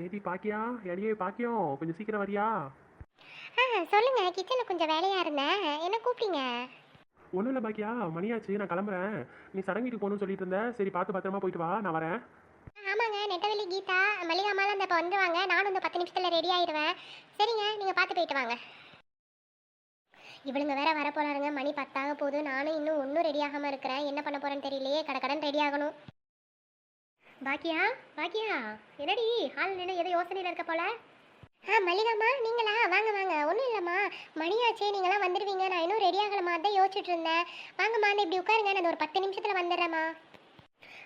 ஏடி பாக்கியா? எடியே பாக்கியம் கொஞ்சம் சீக்கிரம் வரியா? ஆ சொல்லுங்க கிச்சனில் கொஞ்சம் வேலையாக இருந்தேன் என்ன கூப்பிட்டீங்க? ஒன்றும் இல்லை பாக்கியா மணியாச்சு நான் கிளம்புறேன். நீ சடங்கு வீட்டுக்கு போகணும்னு சொல்லிட்டு இருந்த சரி பார்த்து பத்திரமா போயிட்டு வா நான் வரேன். ஆமாங்க நெட்டவெளி கீதா மல்லிகாமாலாம் இந்த இப்போ வந்துருவாங்க நானும் இந்த பத்து நிமிஷத்தில் ரெடி ஆயிடுவேன் சரிங்க நீங்கள் பார்த்து போயிட்டு வாங்க. இவளுங்க வேற வர போறாருங்க மணி பத்தாக போகுது நானும் இன்னும் ஒன்றும் ரெடி ஆகாமல் இருக்கிறேன். என்ன பண்ண போறேன்னு தெரியலையே கடக்கடன் ரெடி ஆகணும். பாக்கியா பாக்கியா என்னடி? ஹால் நின்று ஏதோ யோசனையில் இருக்க போல. ஆ மல்லிகாம்மா நீங்களா? வாங்க வாங்க. ஒன்றும் இல்லைம்மா. மணியாச்சே நீங்களாம் வந்துடுவீங்க நான் இன்னும் ரெடி ஆகலம்மா. அதான் யோசிச்சுட்டு இருந்தேன். வாங்கம்மா அந்த இப்படி உட்காருங்க. நான் ஒரு பத்து நிமிஷத்தில் வந்துடுறேம்மா.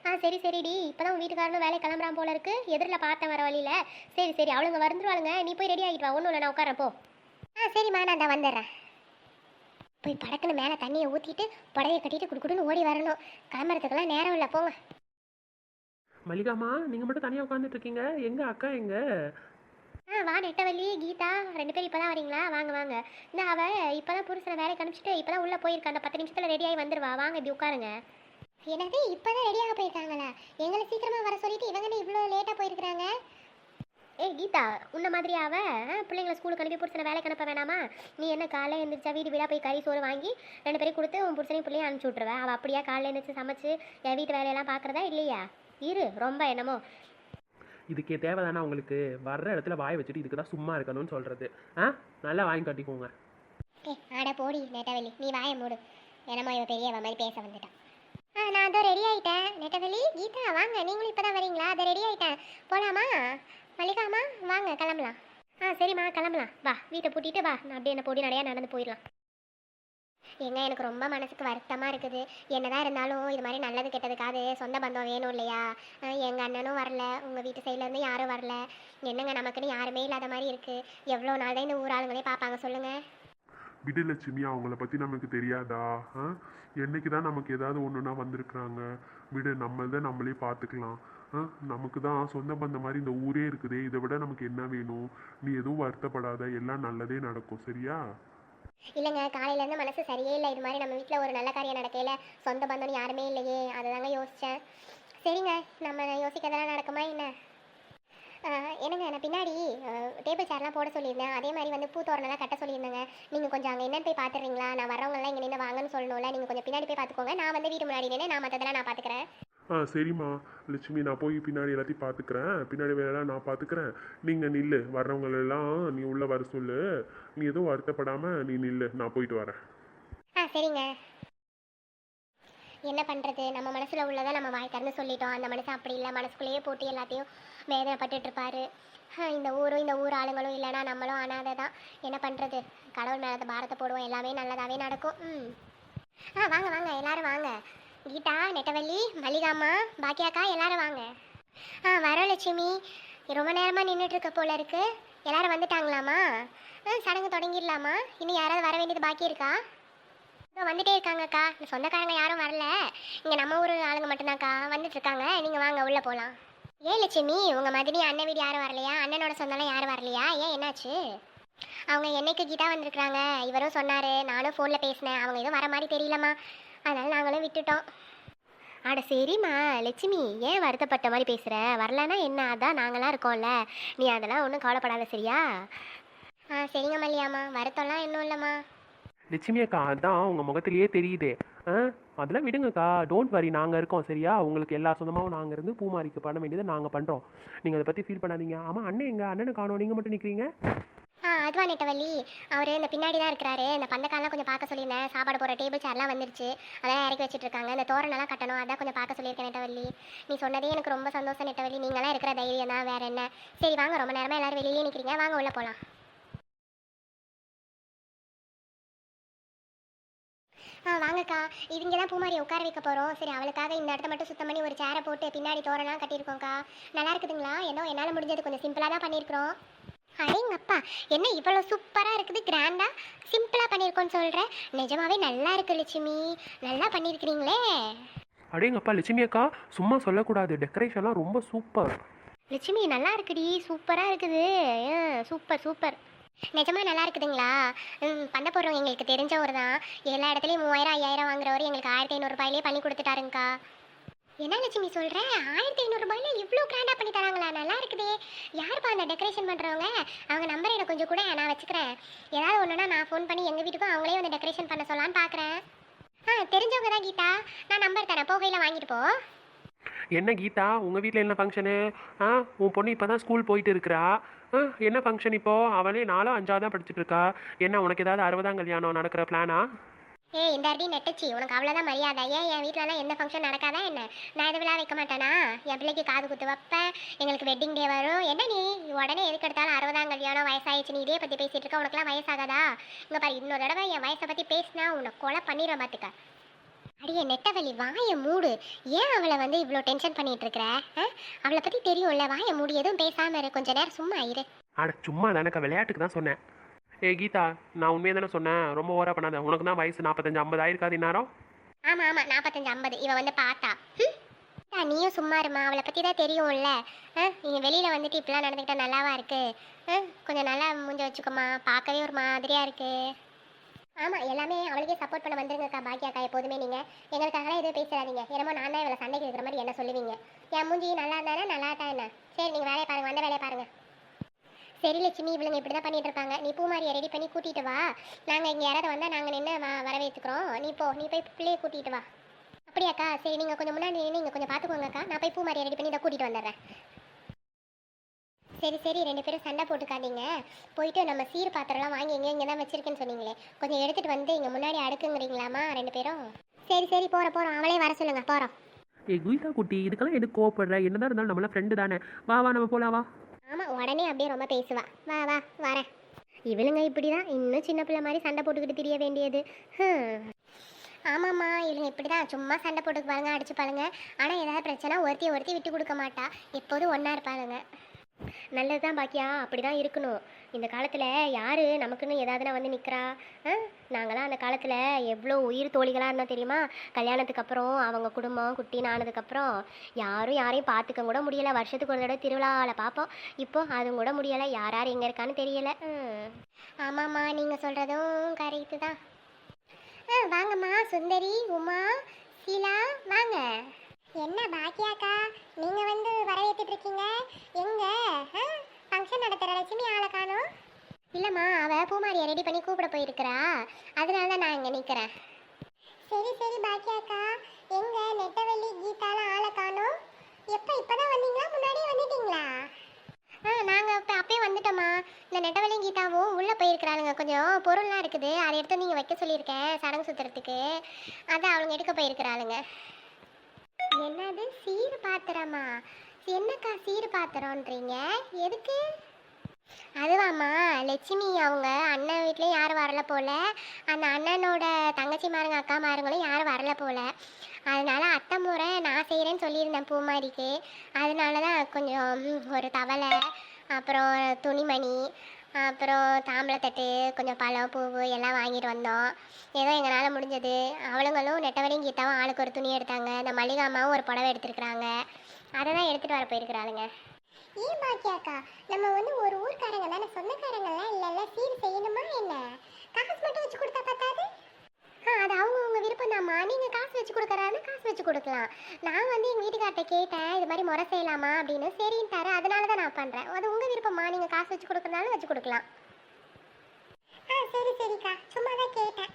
ஆ சரி சரிடி. இப்போ தான் வீட்டுக்காரனும் வேலை கிளம்புறான் போல இருக்கு. எதிரில் பார்த்தேன் வர வழியில. சரி சரி. அவளுங்க வந்துருவாளுங்க நீ போய் ரெடி ஆகிட்டு வா. ஒன்றும் இல்லை நான் உட்காரேன் போ. ஆ சரிம்மா. நான் தான் வந்துடுறேன். போய் படக்குன்னு மேலே தண்ணியை ஊற்றிட்டு புடவையை கட்டிட்டு குடுக்குடுன்னு ஓடி வரணும். கிளம்புறதுக்கெல்லாம் நேரம் இல்லை. போங்க. மல்லிகாமா நீங்கள் மட்டும் தனியாக உட்காந்துட்டு இருக்கீங்க எங்க அக்கா எங்க? ஆ வா நெட்டவள்ளி கீதா ரெண்டு பேரும் இப்போ தான் வரீங்களா? வாங்க வாங்க. இந்த அவ இப்போ தான் புருஷனை வேலைக்கு அனுப்பிச்சிட்டு இப்போ தான் உள்ளே போயிருக்கா. அந்த பத்து நிமிஷத்தில் ரெடியாகி வந்துருவா. வாங்க இப்படி உட்காருங்க. என்னது இப்போ தான் ரெடியாக போயிருக்காங்களா? எங்களை சீக்கிரமாக வர சொல்லிட்டு இவங்க இவ்வளோ லேட்டாக போயிருக்கிறாங்க? ஏய் கீதா உன்ன மாதிரி அவ பிள்ளைங்களை ஸ்கூலுக்கு அனுப்பி புருஷனை வேலைக்கு அனுப்ப வேணாமா? நீ என்ன காலைல எழுந்திரிச்சா வீடு வீடாக போய் கறி சோறு வாங்கி ரெண்டு பேரும் கொடுத்து உன் புருஷனையும் பிள்ளையும் அனுப்பிச்சி விட்ருவ அவள் அப்படியா காலைல எழுந்திரிச்சு சமைச்சு என் வீட்டு வேலையெல்லாம் பார்க்குறதா இல்லையா? இரு ரொம்ப என்னமோ. இதுக்கே தேவைதானா உங்களுக்கு? வர்ற இடத்துல வாய் வச்சுட்டு இதுக்கு தான் சும்மா இருக்கணும்னு சொல்கிறது ஆ? நல்லா வாங்கி கட்டிக்கோங்க. ஆட போடி நெட்டவெளி. நீ வாய மூடு. என்னமோ இவ பெரியவ மாதிரி பேச வந்துட்டான் ஆ நான் அதோ ரெடி ஆயிட்டேன். நெட்டவெளி கீதா வாங்க. நீங்களும் இப்போ தான் வரீங்களா? அதை ரெடி ஆயிட்டேன். போலாமா? மல்லிகாமா வாங்க கிளம்பலாம். ஆ சரிம்மா கிளம்பலாம். வா வீட்டை பூட்டிட்டு வா. நான் அப்படியே என்ன பொடி நடையா நடந்து போயிடலாம். ஏங்க எனக்கு ரொம்ப மனசுக்கு வருத்தமாக இருக்குது. என்னதான் இருந்தாலும் இது மாதிரி நல்லது கெட்டதுக்காது சொந்த பந்தம் வேணும் இல்லையா? எங்கள் அண்ணனும் வரல. உங்கள் வீட்டு சைட்லேருந்து யாரும் வரல. என்னங்க நமக்குன்னு யாருமே இல்லாத மாதிரி இருக்குது எவ்வளோ நாள் தான் இந்த ஊராளுங்களே பார்ப்பாங்க சொல்லுங்கள் விடு லட்சுமி அவங்கள பற்றி நமக்கு தெரியாதா? ஆ என்னைக்கு தான் நமக்கு ஏதாவது ஒன்றுனா வந்திருக்கிறாங்க. விடு நம்ம தான் நம்மளே பார்த்துக்கலாம் ஆ நமக்கு தான் சொந்த பந்த மாதிரி இந்த ஊரே இருக்குதே. இதை விட நமக்கு என்ன வேணும்? நீ எதுவும் வருத்தப்படாத. எல்லாம் நல்லதே நடக்கும். சரியா? இல்லைங்க காலையிலேருந்து மனசு சரியே இல்லை. இது மாதிரி நம்ம வீட்டில் ஒரு நல்ல காரியம் நடக்கையில சொந்த பந்தம் யாருமே இல்லையே. அதை தாங்க யோசித்தேன் சரிங்க நம்ம யோசிக்கிறதெல்லாம் நடக்குமா என்ன? என்னங்க நான் பின்னாடி டேபிள் சேர்லாம் போட சொல்லியிருந்தேன். அதே மாதிரி வந்து பூத்தோரணெல்லாம் கட்ட சொல்லியிருந்தேங்க. நீங்கள் கொஞ்சம் அங்கே என்னன்னு போய் பார்த்துறீங்களா நான் வரவங்கெல்லாம் இங்கே நின்று வாங்கன்னு சொல்லணும்ல. நீங்கள் கொஞ்சம் பின்னாடி போய் பார்த்துக்கோங்க நான் வந்து வீட்டு முன்னாடி நின்று நான் மற்றதெல்லாம் நான் பார்த்துக்கிறேன் ஆ சரிம்மா. லட்சுமி நான் போய் பின்னாடி எல்லாத்தையும் பார்த்துக்கிறேன் பின்னாடி வேலையெல்லாம் நான் பார்த்துக்கிறேன் நீங்கள் நில்லு. வர்றவங்களெல்லாம் நீ உள்ளே வர சொல்லு. நீ எதுவும் வருத்தப்படாமல் நீ நில்லு. நான் போயிட்டு வரேன். ஆ சரிங்க. என்ன பண்ணுறது நம்ம மனசில் உள்ளதை நம்ம வாய் திறந்து சொல்லிட்டோம். அந்த மனுஷன் அப்படி இல்லை. மனசுக்குள்ளேயே போட்டு எல்லாத்தையும் வேதனைப்பட்டுட்டு இருப்பாரு இந்த ஊரும் இந்த ஊர் ஆளுங்களும் இல்லைன்னா நம்மளும் அனாதை தான் என்ன பண்ணுறது கடவுள் மேலே பாரத்தை போடுவோம். எல்லாமே நல்லதாகவே நடக்கும். ம். ஆ வாங்க வாங்க. எல்லாரும் வாங்க. கீதா நெட்டவள்ளி மல்லிகாமா பாக்கியாக்கா எல்லாரும் வாங்க. ஆ வரோம் லட்சுமி. ரொம்ப நேரமாக நின்றுட்டு இருக்க போல இருக்கு. எல்லாரும் வந்துட்டாங்களாமா ஆ சடங்கு தொடங்கிடலாமா? இன்னும் யாராவது வர வேண்டியது பாக்கி இருக்கா? இதோ வந்துட்டே இருக்காங்கக்கா. இந்த சொந்தக்காரங்க யாரும் வரல. இங்கே நம்ம ஊர் ஆளுங்க மட்டும்தான்க்கா. வந்துட்டுருக்காங்க. நீங்கள் வாங்க உள்ளே போகலாம் ஏன் லட்சுமி உங்கள் மதினி அண்ணன் வீடு யாரும் வரலையா? அண்ணனோட சொந்தம்லாம் யாரும் வரலையா? ஏன் என்னாச்சு? அவங்க என்னைக்கு கீதா வந்திருக்கிறாங்க? இவரும் சொன்னார். நானும் ஃபோனில் பேசினேன். அவங்க எதுவும் வர மாதிரி தெரியலம்மா. அதனால் நாங்களும் விட்டுட்டோம். அட சரிம்மா லட்சுமி ஏன் வருத்தப்பட்ட மாதிரி பேசுகிற வரலன்னா என்ன? அதான் நாங்களாம் இருக்கோம்ல. நீ அதெல்லாம் ஒன்றும் கவலைப்படாத சரியா? ஆ சரிங்க மல்லியாம்மா. வருத்தம்லாம் இன்னும் இல்லைம்மா. லட்சுமி அக்கா அதான் உங்கள் முகத்திலேயே தெரியுதே. ஆ அதெல்லாம் விடுங்கக்கா. டோன்ட் வரி நாங்கள் இருக்கோம் சரியா? உங்களுக்கு எல்லா சொந்தமாகவும் நாங்கள் இருந்து பூமாரிக்கு பண்ண வேண்டியதை நாங்கள் பண்ணுறோம் நீங்கள் அதை பற்றி ஃபீல் பண்ணாதீங்க. ஆமாம் அண்ணன் எங்கள் அண்ணனை காணோம். நீங்கள் மட்டும் நிற்கிறீங்க ஆ அதுவா நெட்டவள்ளி? அவர் இந்த பின்னாடி தான் இருக்கிறாரு. இந்த பந்தக்காலாம் கொஞ்சம் பார்க்க சொல்லியிருந்தேன். சாப்பாடு போகிற டேபிள் சேர்லாம் வந்துருச்சு. அதெல்லாம் இறக்கி வச்சுட்டு இருக்காங்க இந்த தோரணெல்லாம் கட்டணும். அதான் கொஞ்சம் பார்க்க சொல்லியிருக்கேன் நெட்டவள்ளி. நீ சொன்னதே எனக்கு ரொம்ப சந்தோஷம் நெட்டவள்ளி. நீங்களாம் இருக்கிற தைரியம் தான். வேற என்ன? சரி வாங்க. ரொம்ப நேரமாக எல்லோரும் வெளியே நிற்கிறீங்க வாங்க உள்ளே போகலாம் ஆ வாங்கக்கா. இவங்க தான் பூமாரி உட்கார வைக்க போகிறோம் சரி அவளுக்காக இந்த இடத்த மட்டும் சுத்தம் பண்ணி ஒரு சேரை போட்டு பின்னாடி தோரணம் கட்டியிருக்கோம்க்கா. நல்லா இருக்குதுங்களா? ஏதோ என்னால் முடிஞ்சது கொஞ்சம் சிம்பிளாக தான் பண்ணியிருக்கிறோம். அடேங்கப்பா என்ன இவ்வளோ சூப்பராக இருக்குது கிராண்டாக சிம்பிளாக பண்ணியிருக்கோன்னு சொல்கிறேன் நிஜமாவே நல்லா இருக்கு லட்சுமி. நல்லா பண்ணியிருக்கிறீங்களே அடேங்கப்பா லட்சுமி அக்கா சும்மா சொல்லக்கூடாது. டெக்கரேஷன்லாம் ரொம்ப சூப்பர். லட்சுமி நல்லா இருக்குடி. சூப்பராக இருக்குது. Super super. நிஜமா நல்லா இருக்குதுங்களா? ம் பண்ண போகிறோம் எங்களுக்கு தெரிஞ்சவர் தான் எல்லா இடத்துலையும் மூவாயிரம் ஐயாயிரம் வாங்குறவர் எங்களுக்கு ஆயிரத்தி ஐநூறுரூபாயிலே பண்ணி கொடுத்துட்டாருங்கக்கா. என்ன லட்சுமி சொல்ற? ஆயிரத்தி ஐநூறுபாயில இவ்வளோ கிராண்டா பண்ணி தராங்களா? நல்லா இருக்குதே. யாருப்பா அந்த டெக்கரேஷன் பண்றவங்க? அவங்க நம்பர் எனக்கு கொஞ்சம் கூட நான் வச்சுக்கிறேன். ஏதாவது ஒன்றுனா நான் ஃபோன் பண்ணி எங்கள் வீட்டுக்கும் அவங்களே வந்து டெக்கரேஷன் பண்ண சொல்லலான்னு பார்க்குறேன் ஆ தெரிஞ்சவங்க தான் கீதா. நான் நம்பர் தரேன். போகையில் வாங்கிட்டு போ. என்ன கீதா? உங்கள் வீட்டில் என்ன ஃபங்க்ஷனு ஆ உன் பொண்ணு இப்போ தான் ஸ்கூல் போயிட்டு இருக்கிறா. ஆ என்ன ஃபங்க்ஷன் இப்போது அவளே நாலும் அஞ்சாவது தான் படிச்சுட்டு இருக்கா. என்ன உனக்கு ஏதாவது அறுபதாம் கல்யாணம் நடக்கிற பிளானா ஏய் இந்த அடி நெட்டச்சி. உனக்கு அவ்வளோதான் மரியாதை. ஏன் என் வீட்டிலலாம் எந்த ஃபங்க்ஷன் நடக்காதா என்ன? நான் எது விழா வைக்க மாட்டேனா? என் பிள்ளைக்கு காது குத்து வைப்பேன். எங்களுக்கு வெட்டிங் டே வரும். என்ன நீ? உடனே எதுக்கு எடுத்தாலும் அறுபதாம் கல்யாணம் வயசாயிடுச்சு. நீ இதே பற்றி பேசிட்டு இருக்க. உனக்குலாம் வயசாகாதா? இங்கே பாரு இன்னொரு தடவை என் வயசை பற்றி பேசினா உன்னை கொலை பண்ணிடுற பார்த்துக்க அடியே நெட்டவழி வாயை மூடு. ஏன் அவளை வந்து இவ்வளோ டென்ஷன் பண்ணிட்டு இருக்கிற அவளை பற்றி தெரியும்ல. வாயை மூடி எதுவும் பேசாமல் இரு. கொஞ்ச நேரம் சும்மா இரு. அட சும்மா தானக்கா விளையாட்டுக்கு தான் சொன்னேன். ஏ கீதா நான் உண்மையை தானே சொன்னேன். ரொம்ப ஓவரா பண்ணாத. உனக்கு தான் வயசு நாற்பத்தஞ்சு ஐம்பது ஆயிருக்காது இந்நேரம். ஆமா ஆமா நாற்பத்தஞ்சு ஐம்பது. இவ வந்து பார்த்தா. ஹம்? அக்கா, நீயும் சும்மா இருமா. அவளை பற்றி தான் தெரியும்ல. ஆ, நீங்கள் வெளியில் வந்துட்டு இப்படிலாம் நடந்துக்கிட்டா நல்லாவா இருக்கு? ஆ, கொஞ்சம் நல்லா மூஞ்ச வச்சுக்கோமா பார்க்கவே ஒரு மாதிரியாக இருக்கு. ஆமாம் எல்லாமே அவளுக்கே சப்போர்ட் பண்ண வந்துருங்கக்கா பாக்கியாக்கா எப்போதுமே நீங்கள் எங்களுக்காகலாம் எதுவும் பேசுறாதீங்க என்னமோ நான் தான் இவளை சண்டைக்கு இருக்கிற மாதிரி என்ன சொல்லுவீங்க? என் மூஞ்சி நல்லா இருந்தானே நல்லா இருந்தா என்ன? சரி நீங்கள் வேலையை பாருங்கள் வந்த வேலையை பாருங்கள் சரி லட்சுமி இவளுங்க இப்படி தான் பண்ணிட்டு இருப்பாங்க நீ பூமாரியை ரெடி பண்ணி கூட்டிட்டு வா. நாங்கள் இங்கே யாராவது வந்தால் நாங்கள் நின்று வ வரவேற்றுக்கிறோம் நீ போ நீ போய் பிள்ளையை கூட்டிட்டு வா. அப்படியாக்கா சரி நீங்கள் கொஞ்சம் முன்னாடி நீங்கள் கொஞ்சம் பார்த்துக்கோங்கக்கா நான் போய் பூமாரியை ரெடி பண்ணி இதை கூட்டிகிட்டு வந்துடுறேன். சரி சரி ரெண்டு பேரும் சண்டை போட்டுக்காதீங்க. போயிட்டு நம்ம சீர் பாத்திரம்லாம் வாங்கி எங்கே இங்கே தான் வச்சிருக்கேன்னு சொன்னீங்களே. கொஞ்சம் எடுத்துகிட்டு வந்து இங்கே முன்னாடி அடுக்குங்கிறீங்களாமா ரெண்டு பேரும்? சரி சரி போகிறோம் போகிறோம் அவளே வர சொல்லுங்கள் போகிறோம் ஏ கீதா குட்டி இதுக்கெல்லாம் எதுக்கு கோவப்படுற? என்னதான் இருந்தாலும் நம்மளாம் ஃப்ரெண்டு தானே. வா வா நம்ம போலாம் வா. ஆமாம் உடனே அப்படியே ரொம்ப பேசுவா. வா வா வரேன் இவளுங்க இப்படி தான் இன்னும் சின்ன பிள்ளை மாதிரி சண்டை போட்டுக்கிட்டு திரிய வேண்டியது. ஆமாம்மா இவங்க இப்படி தான் சும்மா சண்டை போட்டுக்கு பாருங்க அடிச்சு பாருங்க. ஆனால் ஏதாவது பிரச்சனை ஒருத்தி ஒருத்தி விட்டு கொடுக்க மாட்டா. எப்போதும் ஒன்றா இருப்பாளுங்க. நல்லது தான் பாக்கியா அப்படி தான் இருக்கணும். இந்த காலத்தில் யார் நமக்குன்னு ஏதாவதுனா வந்து நிற்கிறா நாங்களாம் அந்த காலத்தில் எவ்வளோ உயிர் தோழிகளாக இருந்தோம் தெரியுமா? கல்யாணத்துக்கு அப்புறம் அவங்க குடும்பம் குட்டின்னு ஆனதுக்கப்புறம் யாரும் யாரையும் பார்த்துக்க கூட முடியலை. வருஷத்துக்கு ஒரு தடவை திருவிழாவில் பார்ப்போம். இப்போ அதுவும் கூட முடியலை. யார் யார் எங்கே இருக்கான்னு தெரியலை. ஆமாம்மா நீங்கள் சொல்கிறதும் கரெக்டு தான். ஆ வாங்கம்மா சுந்தரி உமா ஷீலா வாங்க. என்ன பாக்கியாக்கா? நீங்க வந்து வரவேற்றுட்டு இருக்கீங்க எங்க ஃபங்க்ஷன் நடத்துற லட்சுமி ஆளை காணோம். இல்லம்மா அவ பூமாரியை ரெடி பண்ணி கூப்பிட போயிருக்கிறா. அதனால தான் நான் இங்க நிக்கிறேன். சரி சரி பாக்கியாக்கா. எங்க? நெட்டவள்ளி கீதால ஆளை காணோம். எப்ப இப்பதான் வந்தீங்களா? முன்னாடியே வந்துட்டீங்களா? ஆ நாங்கள் இப்போ அப்பயே வந்துட்டோம்மா. இந்த நெட்டவள்ளி கீதாவும் உள்ளே போயிருக்கிறாளுங்க. கொஞ்சம் பொருள்லாம் இருக்குது. அதை எடுத்து நீங்கள் வைக்க சொல்லியிருக்கேன் சடங்கு சுற்றுறதுக்கு அதை அவளுங்க எடுக்க போயிருக்கிறாளுங்க. என்னது? சீர் பாத்திரமா? என்னக்கா சீர் பாத்திரம்ன்றீங்க? எதுக்கு? அதுவாம்மா லட்சுமி அவங்க அண்ணன் வீட்லேயும் யாரும் வரல போல. அந்த அண்ணனோட தங்கச்சி மாருங்க அக்கா மாருங்களும் யாரும் வரல போல. அதனால அத்தை முறை நான் செய்கிறேன்னு சொல்லியிருந்தேன் பூமாரிக்கு. அதனால தான் கொஞ்சம் ஒரு தவளை அப்புறம் துணிமணி அப்புறம் தாம்பளத்தட்டு கொஞ்சம் பழம் பூவு எல்லாம் வாங்கிட்டு வந்தோம். ஏதோ எங்களால் முடிஞ்சது. அவளுங்களும் நெட்டவரையும் கீத்தாவும் ஆளுக்கு ஒரு துணி எடுத்தாங்க. இந்த மல்லிகாமாவும் ஒரு புடவை எடுத்துருக்குறாங்க. அதை தான் எடுத்துகிட்டு வர போயிருக்கிறாளுங்க. ஏன் பாக்கியாக்கா நம்ம வந்து ஒரு ஊர்க்காரங்க தானே? இல்லை இல்லைல்ல. சீர் செய்யணுமா என்ன? காசு மட்டும் வச்சு கொடுத்தா பத்தாது ஆ அது அவங்கவுங்க விருப்பம் தான்மா நீங்கள் காசு வச்சு கொடுக்குறாருன்னா காசு வச்சு கொடுக்கலாம். நான் வந்து எங்கள் வீட்டுக்கார்ட்ட கேட்டேன் இது மாதிரி முறை செய்யலாமா அப்படின்னு. சரின்ட்டாரு. அதனால தான் நான் பண்ணுறேன் அது உங்கள் விருப்பம்மா நீங்கள் காசு வச்சு கொடுக்குறதாலும் வச்சு கொடுக்கலாம். ஆ சரி சரிக்கா. சும்மா தான் கேட்டேன்.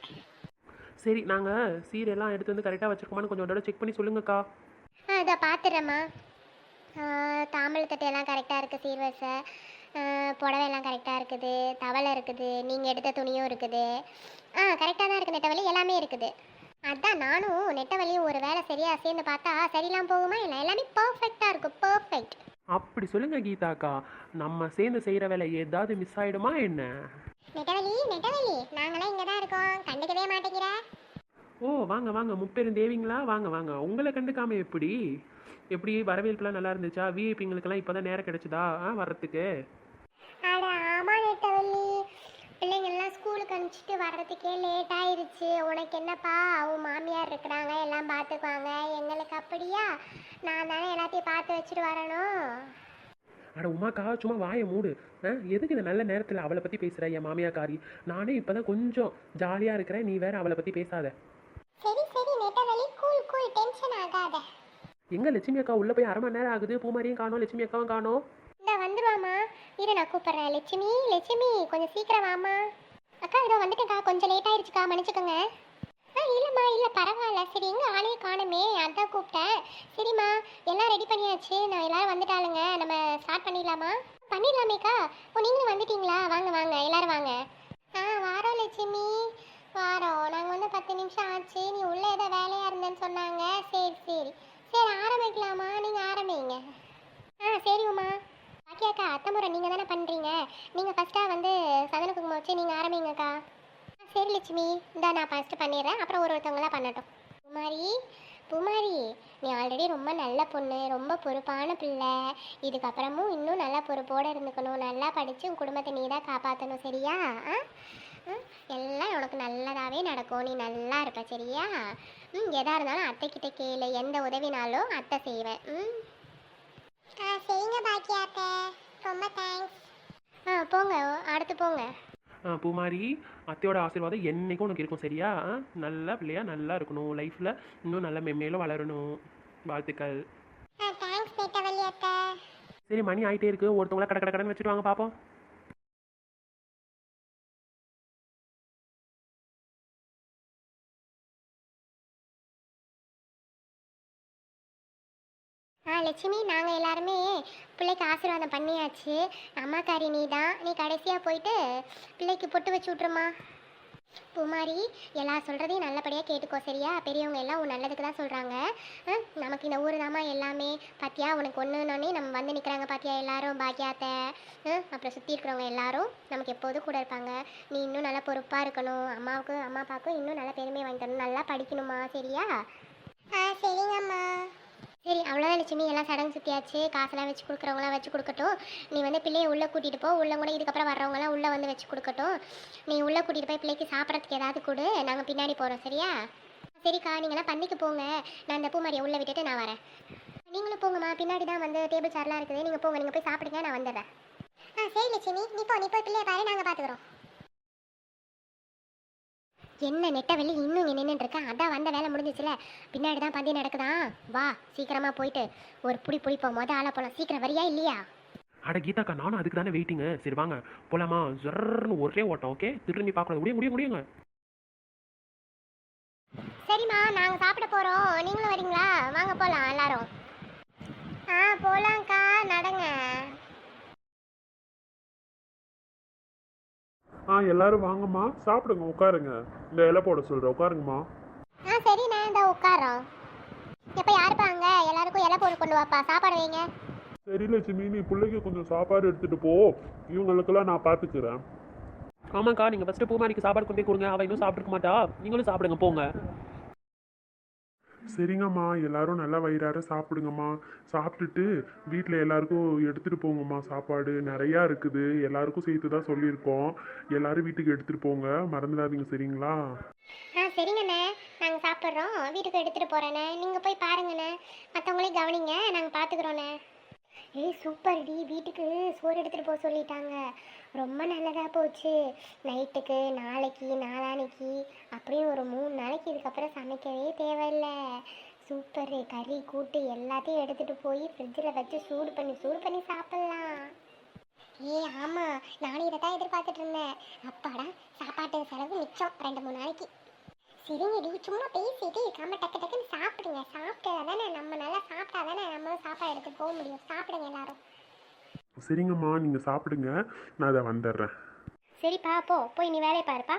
சரி நாங்கள் சீரெல்லாம் எடுத்து வந்து கரெக்டாக வச்சிருக்கோமான்னு கொஞ்சம் தடவை செக் பண்ணி சொல்லுங்கக்கா. ஆ இதை பார்த்துடுறேம்மா தாம்பழத்தட்டு எல்லாம் கரெக்டாக இருக்குது சீர்வரிசை புடவை எல்லாம் கரெக்டாக இருக்குது. தவளை இருக்குது. நீங்கள் எடுத்த துணியும் இருக்குது. ஆ கரெக்டாக தான் இருக்குது நெட்டவழி எல்லாமே இருக்குது. அதான் நானும் நெட்டவழியும் ஒரு வேலை சரியாக சேர்ந்து பார்த்தா சரியில்லாம போகுமா இல்லை எல்லாமே பர்ஃபெக்டாக இருக்கும். பர்ஃபெக்ட் அப்படி சொல்லுங்க கீதாக்கா. நம்ம சேர்ந்து செய்கிற வேலை ஏதாவது மிஸ் ஆகிடுமா என்ன? நெட்டவழி நெட்டவழி நாங்களாம் இங்கே தான் இருக்கோம். கண்டுக்கவே மாட்டேங்கிற. ஓ வாங்க வாங்க. முப்பெரும் தேவிங்களா? வாங்க வாங்க. உங்களை கண்டுக்காம எப்படி? எப்படி வரவேற்புலாம் நல்லா இருந்துச்சா? விஐபிங்களுக்கெல்லாம் இப்போ தான் நேரம் கிடைச்சதா? ஆ வர்றதுக்கு அட ஆமா நெட்டவள்ளி பிள்ளைங்கள்லாம் ஸ்கூலுக்கு அனுப்பிச்சிட்டு வர்றதுக்கே லேட் ஆயிருச்சு. உனக்கு என்னப்பா? உன் மாமியார் இருக்கிறாங்க எல்லாம் பார்த்துக்குவாங்க எங்களுக்கு அப்படியா? நான் தானே எல்லாத்தையும் பார்த்து வச்சுட்டு வரணும். அட உமாக்கா சும்மா வாயை மூடு. எதுக்கு இந்த நல்ல நேரத்தில் அவளை பற்றி பேசுகிற என் மாமியாக்காரி நானே இப்போ தான் கொஞ்சம் ஜாலியாக இருக்கிறேன். நீ வேற அவளை பற்றி பேசாத. சரி சரி நெட்டவள்ளி கூல் கூல் டென்ஷன் ஆகாத. எங்க லட்சுமி அக்கா? உள்ள போய் அரை மணி நேரம் ஆகுது. பூமாரியும் காணோம் லட்சுமி அக்காவும் காணோம். இந்த வந்துருவாம்மா. இரு நான் கூப்பிட்றேன். லட்சுமி லட்சுமி கொஞ்சம் சீக்கிரம் வாம்மா. அக்கா இதோ வந்துட்டேன்க்கா. கொஞ்சம் லேட் ஆயிடுச்சுக்கா மன்னிச்சுக்கோங்க. ஆ இல்லைம்மா இல்லை பரவாயில்ல. சரி எங்கே ஆளையே காணுமே. அதான் கூப்பிட்டேன். சரிம்மா எல்லாம் ரெடி பண்ணியாச்சு. நான் எல்லாரும் வந்துட்டாளுங்க. நம்ம ஸ்டார்ட் பண்ணிடலாமா? பண்ணிடலாமேக்கா. ஓ நீங்களும் வந்துட்டீங்களா? வாங்க வாங்க. எல்லாரும் வாங்க. ஆ வாரோம் லட்சுமி. வாரோம் நாங்கள் வந்து பத்து நிமிஷம் ஆச்சு. நீ உள்ளே ஏதோ வேலையாக இருந்தேன்னு சொன்னாங்க. சரி சரி. சரி ஆரம்பிக்கலாமா? நீங்கள் ஆரம்பிங்க. ஆ சரி உமா. பாக்கியாக்கா அத்தை முறை நீங்கள் தானே பண்ணுறீங்க நீங்கள் ஃபஸ்ட்டாக வந்து சதன குங்குமம் வச்சு நீங்கள் ஆரம்பிங்கக்கா. சரி லட்சுமி. இந்தா நான் ஃபஸ்ட்டு பண்ணிடுறேன். அப்புறம் ஒரு ஒருத்தவங்களாம் பண்ணட்டும். குமாரி குமாரி நீ ஆல்ரெடி ரொம்ப நல்ல பொண்ணு ரொம்ப பொறுப்பான பிள்ளை. இதுக்கப்புறமும் இன்னும் நல்லா பொறுப்போடு இருந்துக்கணும். நல்லா படித்து உன் குடும்பத்தை நீ தான் காப்பாற்றணும் சரியா? ஆ? ஆ? எல்லாம் உனக்கு நல்லதாகவே நடக்கும். நீ நல்லா இருப்ப சரியா? ம் எதாக இருந்தாலும் அத்தைக்கிட்ட கேளு. எந்த உதவினாலும் அத்தை செய்வேன். ம்? ஆ சரிங்க பாக்கியாத்த ரொம்ப தேங்க்ஸ் ஆ போங்க அடுத்து போங்க. ஆ, பூமாரி அத்தையோட ஆசீர்வாதம் என்னைக்கும் உனக்கு இருக்கும் சரியா? ஆ? நல்ல பிள்ளையா நல்லா இருக்கணும். லைஃப்பில் இன்னும் நல்ல மென்மேலும் வளரணும். வாழ்த்துக்கள். ஆ தேங்க்ஸ் அத்தை. சரி மணி ஆகிட்டே இருக்கு. ஒருத்தவங்கள கடை கடை கடன் வச்சுட்டு வாங்க பார்ப்போம் லட்சுமி நாங்கள் எல்லாருமே பிள்ளைக்கு ஆசீர்வாதம் பண்ணியாச்சு. அம்மாக்காரி நீ தான் நீ கடைசியாக போயிட்டு பிள்ளைக்கு பொட்டு வச்சு விட்ருமா பூமாரி எல்லா சொல்கிறதையும் நல்லபடியாக கேட்டுக்கோ சரியா? பெரியவங்க எல்லாம் உன் நல்லதுக்கு தான் சொல்கிறாங்க நமக்கு இந்த ஊர் தாம்மா எல்லாமே. பாத்தியா உனக்கு ஒன்றுனோடனே நம்ம வந்து நிற்கிறாங்க பாத்தியா எல்லாரும் பாக்கியாத்த. அப்புறம் சுற்றி இருக்கிறவங்க எல்லாரும் நமக்கு எப்போதும் கூட இருப்பாங்க. நீ இன்னும் நல்லா பொறுப்பாக இருக்கணும். அம்மாவுக்கு அம்மா அப்பாவுக்கும் இன்னும் நல்லா பெருமையை வாங்கி தரணும். நல்லா படிக்கணுமா சரியா? ஆ சரிங்கம்மா. சரி அவ்வளோதான் லட்சுமி. எல்லாம் சடங்கு சுற்றியாச்சு காசெல்லாம் வச்சு கொடுக்குறவங்களாம் வச்சு கொடுக்கட்டும். நீ வந்து பிள்ளையை உள்ளே கூட்டிகிட்டு போ. உள்ளே கூட இதுக்கப்புறம் வர்றவங்களாம் உள்ளே வந்து வச்சு கொடுக்கட்டும். நீ உள்ளே கூட்டிகிட்டு போய் பிள்ளைக்கு சாப்பிட்றதுக்கு ஏதாவது கொடு. நாங்கள் பின்னாடி போகிறோம் சரியா? சரிக்கா நீங்களாம் பண்ணிக்கு போங்க. நான் இந்த பூமாரியை உள்ளே விட்டுட்டு நான் வரேன். நீங்களும் போங்கம்மா. பின்னாடி தான் வந்து டேபிள் சேர்லாம் இருக்குது. நீங்கள் போங்க. நீங்கள் போய் சாப்பிடுங்க. நான் வந்துடுறேன். ஆ சரி லட்சுமி. நீ போ. நீ போய் பிள்ளையை பாரு. நாங்கள் பார்த்துக்குறோம். என்ன நெட்ட வெளி இன்னும் இங்கே நின்றுட்டு இருக்கேன் அதான் வந்த வேலை முடிஞ்சிச்சுல. பின்னாடி தான் பந்தி நடக்குதா? வா சீக்கிரமா போயிட்டு. ஒரு புடி புடிப்போம் மொதல் ஆளை போலாம். சீக்கிரம் வரியா இல்லையா? அட கீதாக்கா நானும் அதுக்கு தானே வெயிட்டிங்க சரி வாங்க. போலாமா? ஜர்ன்னு ஒரே ஓட்டம் ஓகே திரும்பி பார்க்கணும். முடியும் முடியும் முடியுங்க. சரிம்மா நாங்கள் சாப்பிட போகிறோம் நீங்களும் வரீங்களா? வாங்க போகலாம் எல்லாரும். ஆ போகலாங்க்கா நடங்க. ஆ எல்லாரும் வாங்கம்மா. சாப்பிடுங்க உட்காருங்க. இந்த இலை போட சொல்கிறேன் உட்காருங்கம்மா. ஆ சரிண்ணே இந்த உட்காரோம் இப்போ யாருப்பா அங்கே? எல்லாருக்கும் இலை போட்டு கொண்டு வாப்பா. சாப்பாடு வைங்க. சரி லட்சுமி நீ பிள்ளைக்கு கொஞ்சம் சாப்பாடு எடுத்துட்டு போ. இவங்களுக்கெல்லாம் நான் பார்த்துக்கிறேன் ஆமாக்கா நீங்கள் ஃபஸ்ட்டு பூமாரிக்கு சாப்பாடு கொண்டு போய் கொடுங்க. அவள் இன்னும் சாப்பிட்டுக்க மாட்டா. நீங்களும் சாப்பிடுங்க போங்க. சரிங்கம்மா எல்லாரும் நல்லா வயிறார சாப்பிடுங்கம்மா. சாப்பிட்டுட்டு வீட்டில் எல்லாருக்கும் எடுத்துகிட்டு போங்கம்மா சாப்பாடு. நிறையா இருக்குது. எல்லாருக்கும் சேர்த்து தான் சொல்லியிருக்கோம். எல்லாரும் வீட்டுக்கு எடுத்துகிட்டு போங்க. மறந்துடாதீங்க சரிங்களா? ஆ சரிங்கண்ணே நாங்கள் சாப்பிட்றோம். வீட்டுக்கு எடுத்துகிட்டு போகிறேண்ணே நீங்கள் போய் பாருங்கண்ணே. மற்றவங்களையும் கவனிங்க. நாங்கள் பார்த்துக்குறோண்ணே ஏய் சூப்பர் டி வீட்டுக்கு சோறு எடுத்துகிட்டு போக சொல்லிட்டாங்க. ரொம்ப நல்லதாக போச்சு. நைட்டுக்கு நாளைக்கு நாளானைக்கு அப்படியும் ஒரு மூணு நாளைக்கு இதுக்கப்புறம் சமைக்கவே தேவையில்லை. சூப்பர். கறி கூட்டு எல்லாத்தையும் எடுத்துகிட்டு போய் ஃப்ரிட்ஜில் வச்சு சூடு பண்ணி சூடு பண்ணி சாப்பிட்லாம். ஏ ஆமாம் நானும் இதை தான் எதிர்பார்த்துட்டு இருந்தேன். அப்பாடா சாப்பாட்டு செலவு மிச்சம். ரெண்டு மூணு நாளைக்கு. சரிங்கடி சும்மா பேசிட்டு இருக்காம டக்கு டக்குன்னு சாப்பிடுங்க. சாப்பிட்டா தானே நம்ம நல்லா சாப்பிட்டா தானே நம்மளும் சாப்பாடு எடுத்து போக முடியும். சாப்பிடுங்க எல்லாரும். சரிங்கம்மா நீங்கள் சாப்பிடுங்க. நான் அதை வந்துடுறேன். சரிப்பா போ. போய் நீ வேலையை பாருப்பா.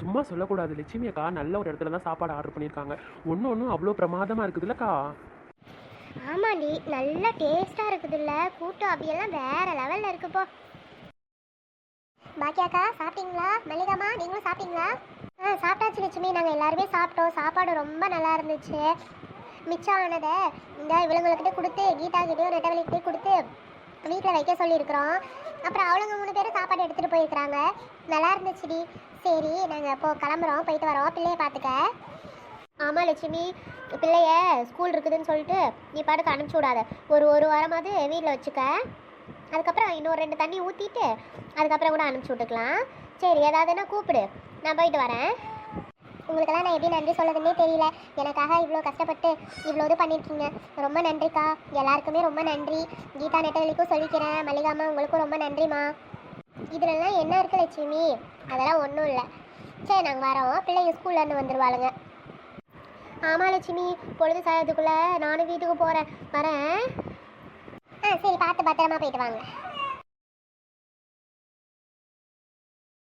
சும்மா சொல்லக்கூடாது லட்சுமி அக்கா. நல்ல ஒரு இடத்துல தான் சாப்பாடு ஆர்டர் பண்ணியிருக்காங்க. ஒன்று ஒன்றும் அவ்வளோ பிரமாதமாக இருக்குதுல்லக்கா ஆமாண்டி நல்லா டேஸ்ட்டாக இருக்குதுல்ல. கூட்டு அவியெல்லாம் வேற லெவலில் இருக்குப்போ பாக்கியாக்கா சாப்பிட்டீங்களா? மல்லிகாமா நீங்களும் சாப்பிட்டீங்களா? ஆ சாப்பிட்டாச்சு லட்சுமி. நாங்கள் எல்லாருமே சாப்பிட்டோம். சாப்பாடு ரொம்ப நல்லா இருந்துச்சு. மிச்சம் ஆனதை இந்த இவளுங்கள்கிட்ட கொடுத்து கீதா கிட்டேயும் நெட்டவழிக்கிட்டே கொடுத்து வீட்டில் வைக்க சொல்லியிருக்கிறோம். அப்புறம் அவளுங்க மூணு பேரும் சாப்பாடு எடுத்துகிட்டு போயிருக்கிறாங்க. நல்லா இருந்துச்சுடி. சரி நாங்கள் இப்போ கிளம்புறோம். போயிட்டு வரோம். பிள்ளைய பார்த்துக்க. ஆமாம் லட்சுமி. பிள்ளைய ஸ்கூல் இருக்குதுன்னு சொல்லிட்டு நீ பாட்டுக்கு அனுப்பிச்சி விடாத. ஒரு ஒரு வாரமாவது வீட்டில் வச்சுக்க. அதுக்கப்புறம் இன்னொரு ரெண்டு தண்ணி ஊற்றிட்டு அதுக்கப்புறம் கூட அனுப்பிச்சி விட்டுக்கலாம். சரி ஏதாவதுன்னா கூப்பிடு. நான் போயிட்டு வரேன். உங்களுக்கெல்லாம் நான் எப்படி நன்றி சொல்லதுன்னே தெரியல. எனக்காக இவ்வளோ கஷ்டப்பட்டு இவ்வளோ இது பண்ணியிருக்கீங்க. ரொம்ப நன்றிக்கா. எல்லாருக்குமே ரொம்ப நன்றி. கீதா நெட்டவெளிக்கும் சொல்லிக்கிறேன். மல்லிகாமா உங்களுக்கும் ரொம்ப நன்றிம்மா. இதுலலாம் என்ன இருக்குது லட்சுமி? அதெல்லாம் ஒன்றும் இல்லை. சரி நாங்கள் வரோம். பிள்ளைங்க ஸ்கூல்லேருந்து வந்துடுவாளுங்க ஆமாம் லட்சுமி. பொழுது சாயத்துக்குள்ளே நானும் வீட்டுக்கு போகிறேன் வரேன். ஆ சரி பார்த்து பத்திரமா போயிட்டு வாங்க.